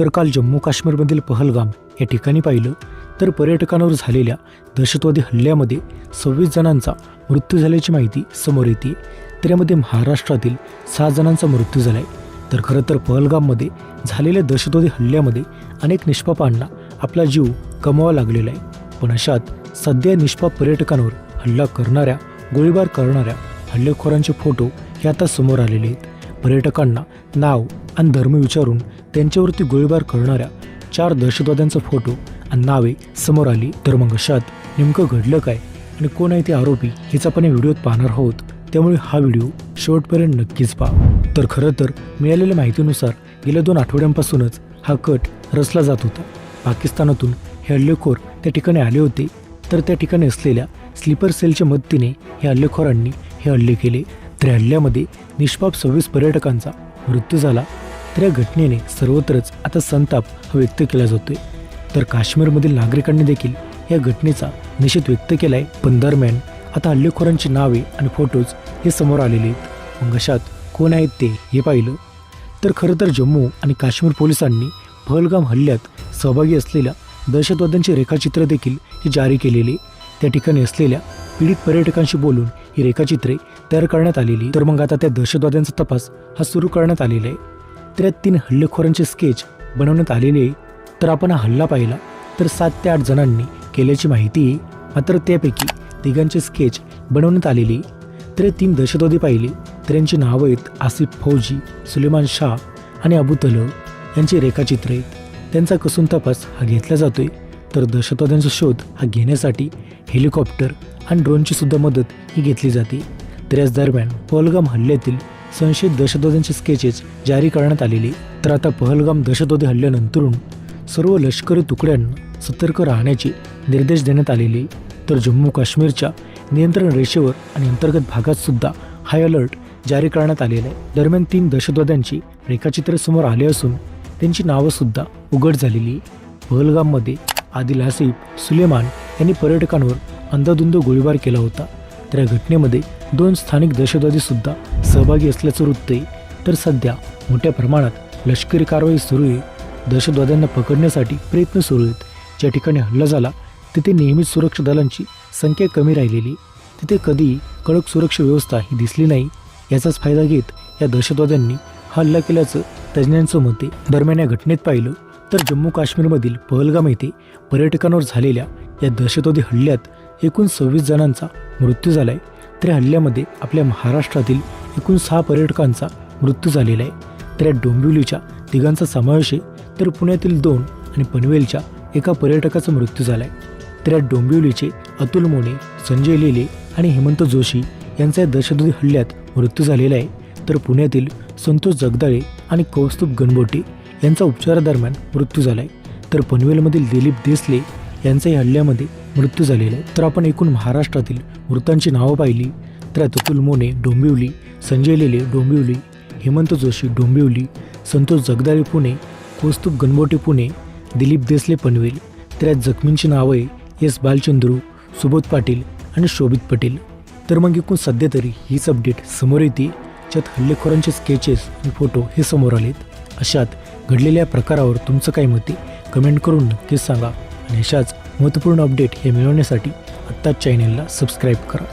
तर काल जम्मू काश्मीरमधील पहलगाम या ठिकाणी पाहिलं तर पर्यटकांवर झालेल्या दहशतवादी हल्ल्यामध्ये सव्वीस जणांचा मृत्यू झाल्याची माहिती समोर येते. तर यामध्ये महाराष्ट्रातील सहा जणांचा मृत्यू झाला आहे तर खरं तर पहलगाममध्ये झालेल्या दहशतवादी हल्ल्यामध्ये अनेक निष्पापांना आपला जीव गमवावा लागलेला आहे. पण अशात सध्या निष्पाप पर्यटकांवर हल्ला करणाऱ्या गोळीबार करणाऱ्या हल्लेखोरांचे फोटो हे आता समोर आलेले आहेत. पर्यटकांना नाव आणि धर्म विचारून त्यांच्यावरती गोळीबार करणाऱ्या चार दहशतवाद्यांचा फोटो आणि नावे समोर आली तर मग अशात नेमकं घडलं काय? आणि कोण आहे ते आरोपी? हेच आपण या व्हिडिओत पाहणार आहोत. त्यामुळे हा व्हिडिओ शेवटपर्यंत नक्कीच पहा. तर खरं तर मिळालेल्या माहितीनुसार गेल्या दोन आठवड्यांपासूनच हा कट रचला जात होता. पाकिस्तानातून हे हल्लेखोर त्या ठिकाणी आले होते. तर त्या ठिकाणी असलेल्या स्लीपर सेलच्या मदतीने हे हल्लेखोरांनी हे हल्ले केले. तर हल्ल्यामध्ये निष्पाप सव्वीस पर्यटकांचा मृत्यू झाला. तर या घटनेने सर्वत्रच आता संताप हा व्यक्त केला जातोय. तर काश्मीरमधील नागरिकांनी देखील या घटनेचा निषेध व्यक्त केलाय. पण दरम्यान आता हल्लेखोरांची नावे आणि फोटोज हे समोर आलेले आहेत. मग अशात कोण आहेत ते हे पाहिलं. तर खरं तर जम्मू आणि काश्मीर पोलिसांनी पहलगाम हल्ल्यात सहभागी असलेल्या दहशतवाद्यांचे रेखाचित्र देखील हे जारी केलेले. त्या ठिकाणी असलेल्या पीडित पर्यटकांशी बोलून ही रेखाचित्रे तयार करण्यात आलेली. तर मग आता त्या दहशतवाद्यांचा तपास हा सुरू करण्यात आलेला आहे. तर तीन हल्लेखोरांचे स्केच बनवण्यात आलेले आहे. तर आपण हा हल्ला पाहिला. तर सात ते आठ जणांनी केल्याची माहिती आहे मात्र त्यापैकी तिघांचे स्केच बनवण्यात आलेली तर तीन दहशतवादी पाहिले. तर यांची नावं आहेत आसिफ फौजी सुलेमान शाह आणि अबू तलब यांची रेखाचित्र आहेत. त्यांचा कसून तपास हा घेतला जातोय. तर दहशतवाद्यांचा शोध हा घेण्यासाठी हेलिकॉप्टर आणि ड्रोनची सुद्धा मदत ही घेतली जाते. तर याच दरम्यान पहलगाम हल्ल्यातील संशयित दहशतवाद्यांचे स्केचेस जारी करण्यात आलेले. तर आता पहलगाम दहशतवादी हल्ल्यानंतरून सर्व लष्करी तुकड्यांना सतर्क राहण्याचे निर्देश देण्यात आलेले. तर जम्मू काश्मीरच्या नियंत्रण रेषेवर आणि अंतर्गत भागात सुद्धा हाय अलर्ट जारी करण्यात आलेला. आहे दरम्यान तीन दहशतवाद्यांची रेखाचित्र समोर आले असून त्यांची नावं सुद्धा उघड झालेली. पहलगाममध्ये आदिल आसिफ सुलेमान यांनी पर्यटकांवर अंधाधुंद गोळीबार केला होता. तर या घटनेमध्ये दोन स्थानिक दहशतवादी सुद्धा सहभागी असल्याचं वृत्त आहे. तर सध्या मोठ्या प्रमाणात लष्करी कारवाई सुरू आहे. दहशतवाद्यांना पकडण्यासाठी प्रयत्न सुरू आहेत. ज्या ठिकाणी हल्ला झाला तिथे नेहमीच सुरक्षा दलांची संख्या कमी राहिलेली तिथे कधीही कडक सुरक्षा व्यवस्था ही दिसली नाही. याचाच फायदा घेत या दहशतवाद्यांनी हा हल्ला केल्याचं तज्ज्ञांचं मत आहे. दरम्यान या घटनेत पाहिलं तर जम्मू काश्मीरमधील पहलगाम येथे पर्यटकांवर झालेल्या या दहशतवादी हल्ल्यात एकूण सव्वीस जणांचा मृत्यू झालाय. तर हल्ल्यामध्ये आपल्या महाराष्ट्रातील एकूण सहा पर्यटकांचा मृत्यू झालेला आहे. तर या डोंबिवलीच्या तिघांचा समावेश आहे. तर पुण्यातील दोन आणि पनवेलच्या एका पर्यटकाचा मृत्यू झालाय. तर या डोंबिवलीचे अतुल मोने संजय लेले आणि हेमंत जोशी यांचा या दहशतवादी हल्ल्यात मृत्यू झालेला आहे. तर पुण्यातील संतोष जगदाळे आणि कौस्तुभ गणबोटे यांचा उपचारादरम्यान मृत्यू झाला आहे तर पनवेलमधील दिलीप देसले यांचाही हल्ल्यामध्ये मृत्यू झालेला आहे. तर आपण एकूण महाराष्ट्रातील मृतांची नावं पाहिली. तर अतुल मोने डोंबिवली संजय लेले डोंबिवली हेमंत जोशी डोंबिवली संतोष जगदाळे पुणे कौस्तुभ गणबोटे पुणे दिलीप देसले पनवेल तर यात जखमींची नावं आहे. एस बालचंद्रू सुबोध पाटील आणि शोभित पटेल. तर मग एकूण सध्या तरी हीच अपडेट समोर येते. ज्यात हल्लेखोरांचे स्केचेस आणि फोटो हे समोर आलेत. अशात घडलेल्या प्रकारावर तुमचं काय मत आहे? कमेंट करून नक्कीच सांगा. आणि अशाच महत्त्वपूर्ण अपडेट हे मिळवण्यासाठी आत्ताच चॅनेलला सबस्क्राईब करा.